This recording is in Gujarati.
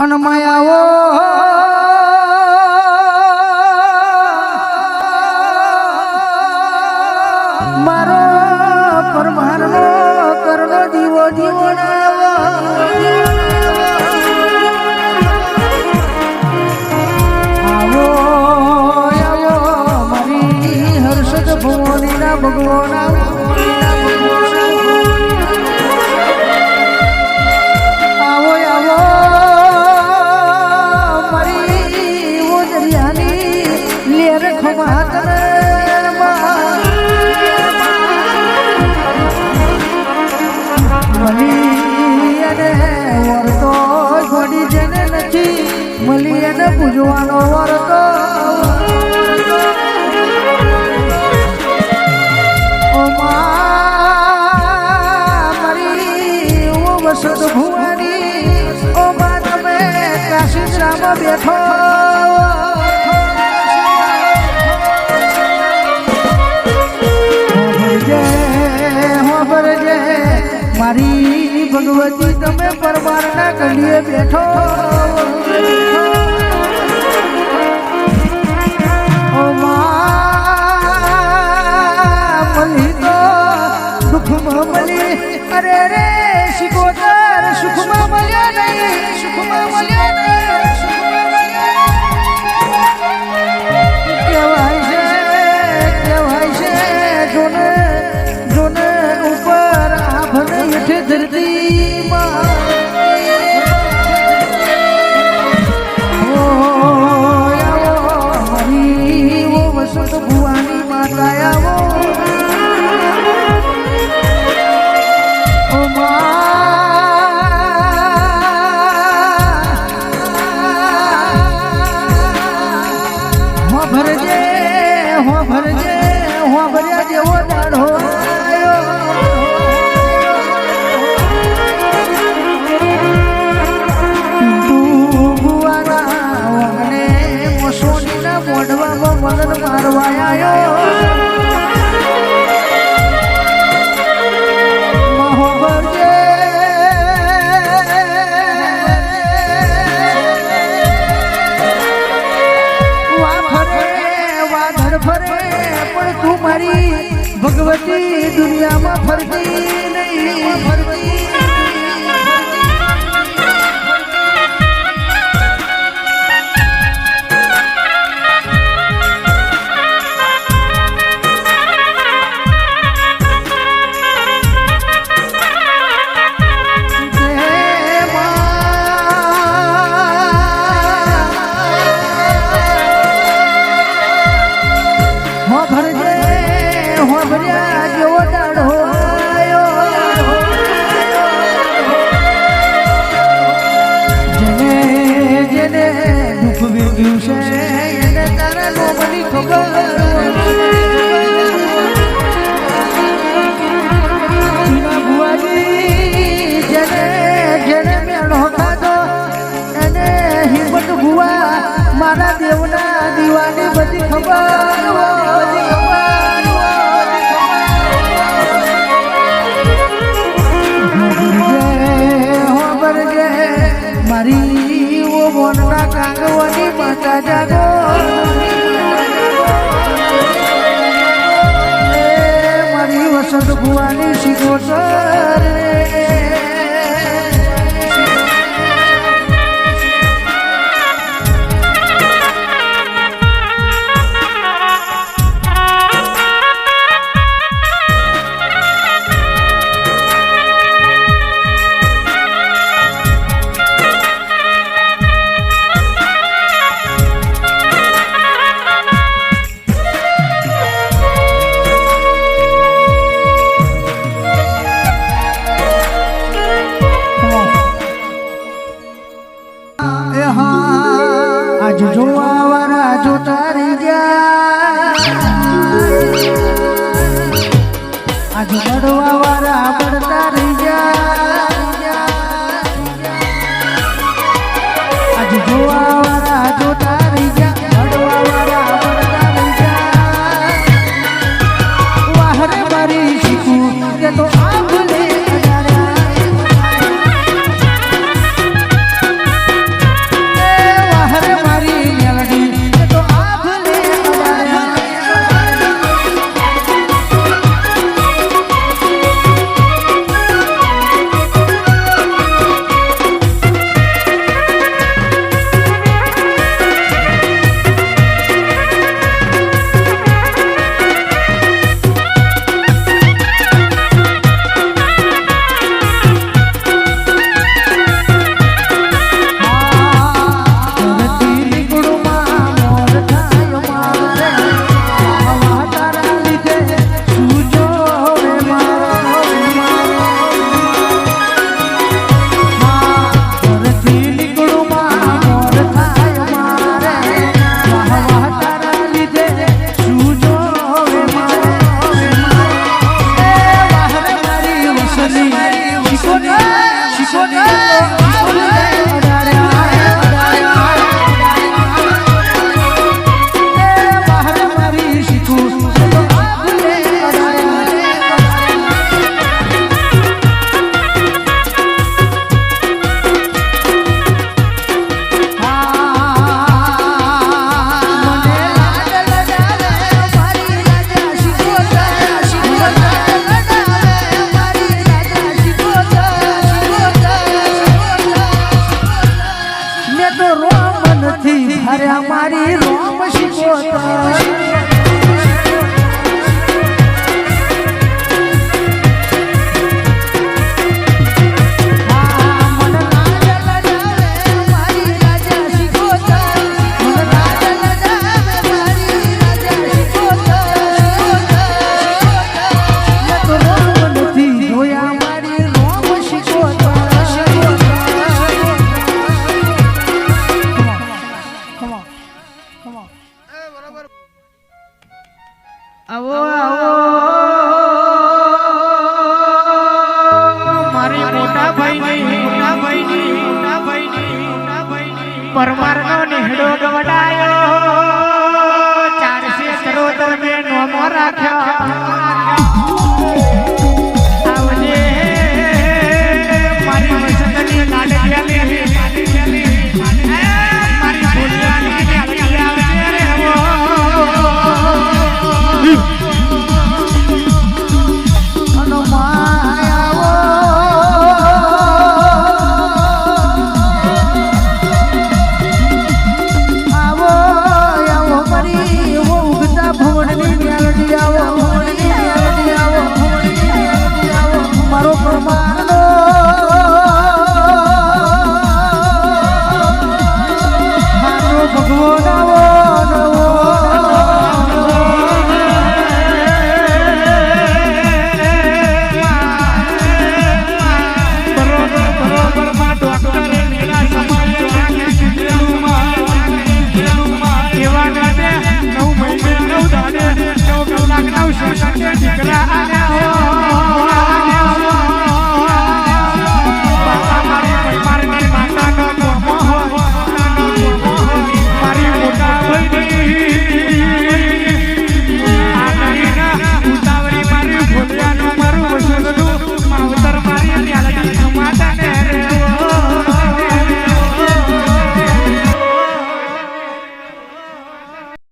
અનમયાવો મારો પરમારનો કરનો દીવો દીવો ભગવાના મળી પૂજવાનો વરતો વસત ભુવાની ઓ મા, તમે કાશી રામ બેઠો. મારી ભગવતી, તમે પરમારના કંડીએ બેઠો. વસંત ભુવાની માતા આવો. ઓ મા ભરજે હો ભરજે હો ભર્યા જેવો દાડો. મોઢવામાં મદદ મારવા આવ્યો મહોબરજે વા ફરે વા ધર ફરે, પણ તું મારી ભગવતી દુનિયામાં ફરતી. જેને દુઃખ વેગ્યું છે એને તારા લોભની ખબર એને મારા દેવના દીવાની બધી ખબર મારી વસંત ભુવાની શિકોતર આજ બળવા વાળા બળતા રહી ગયા આજ જોવા વાળા તો પરમારનો નેહડો ગવડાયો. ચારસે સરોતર મેં નોમો રાખ્યો.